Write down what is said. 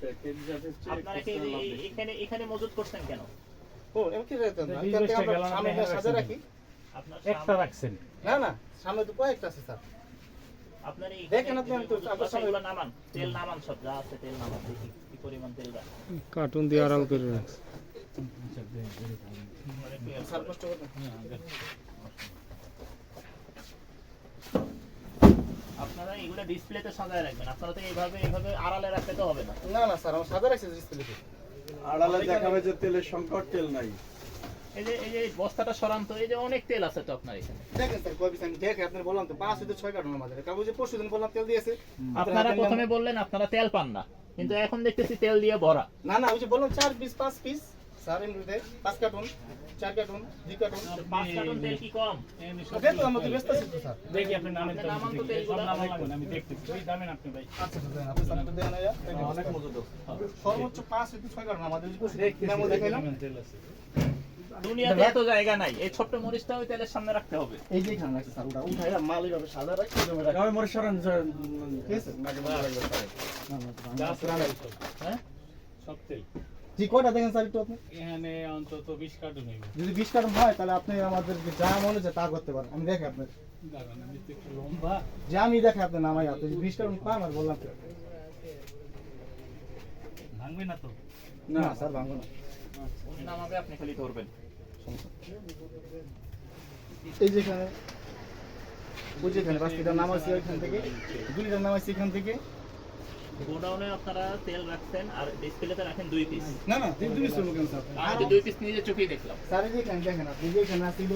আপনারা কি এখানে এখানে মজুত করছেন কেন? ও এমন কি রাখতেন না? এখান থেকে আমরা সামনে সাজা রাখি। একটা রাখছেন। না না সামনে তো কয়েকটা আছে স্যার। আপনার এই দেখেন আপনি, তো আপনার সামনে- নামান তেল নামান সব যা আছে তেল নামান দেখি কি পরিমাণ তেল কার্টুন দিয়ে আড়াল করে রাখছে। স্যার কষ্ট করবেন আপনারা এগুলো ডিসপ্লেতে সাজায় রাখবেন। আপনারা তো এইভাবে এইভাবে আড়ালে রাখতে তো হবে না। না না স্যার আমার সাজা রাখছে ডিসপ্লেতে আড়ালে দেখাবে যে তেলের সংকট তেল নাই। এই যে এই যে বস্তাটা সরান তো এই যে অনেক তেল আছে তো আপনার এখানে। দেখেন স্যার কয় পিস আমি দেখে আপনার বললাম তো পাঁচ হইতে ছয় কার্টুনের মাঝে। কারণ যে পরশু দিন বললাম তেল দিয়েছে। আপনারা প্রথমে বললেন আপনারা তেল পান না। কিন্তু এখন দেখতেছি তেল দিয়ে ভরা। না না ওই যে বললাম চার পিস পাঁচ পিস। স্যার এমনিতে পাঁচ কার্টুন চার কার্টুন দুই কার্টুন পাঁচ কার্টন তেল কি কম। দেখো আমরা তো ব্যস্ত আছি স্যার। দেখি আপনি নামেন তো নামান তো দেখি। সব নাম লাগবে না, আমি দেখতেছি। ওই দামেন আপনি ভাই। আচ্ছা আচ্ছা দেন, আপনি স্যারটা দেন আয়া, অনেক মজুদ সর্বোচ্চ পাঁচ হইতে ছয় কার্টুন আমাদের ওই যে পরশু মেমো দেখাইলাম। দুনিয়াতে এত জায়গা নাই। এই ছোট্ট মরিচটা ওই তেলের সামনে রাখতে হবে। এই যে এখানে রাখছে স্যার ওটা। উঠাইয়া মাল এইভাবে সাজা রাখছে এইভাবে রাখছে। এভাবে মরিচ সরান। ঠিক আছে। না না তো সব। হ্যাঁ? সব তেল। জি কয়টা দেখেন স্যার একটু আপনি? এখানে অন্তত বিশ কার্টুন হইব। যদি বিশ কার্টুন হয় তাহলে আপনি আমাদের যা মনে হচ্ছে তা করতে পারেন। আমি দেখে আপনার লম্বা। যে আমি দেখে আপনি নামাই আপনি। বিশ কার্টুন পান আর বললাম। ভাঙবে না তো? না স্যার ভাঙবো না। নামাবে আপনি খালি ধরবেন। এই যেখানে ওই যেখানে পাঁচ লিটার নামাইছি ওইখান থেকে। দুই লিটার নামাইছি এখান থেকে। গোডাউনে আপনারা তেল রাখছেন আর ডিসপ্লেতে রাখেন দুই পিস না না দুই পিস কেন স্যার? আমি দুই পিস নিজে চোখেই দেখলাম। স্যার এই যেখানে দেখেন আপনি যেখানে আসছিল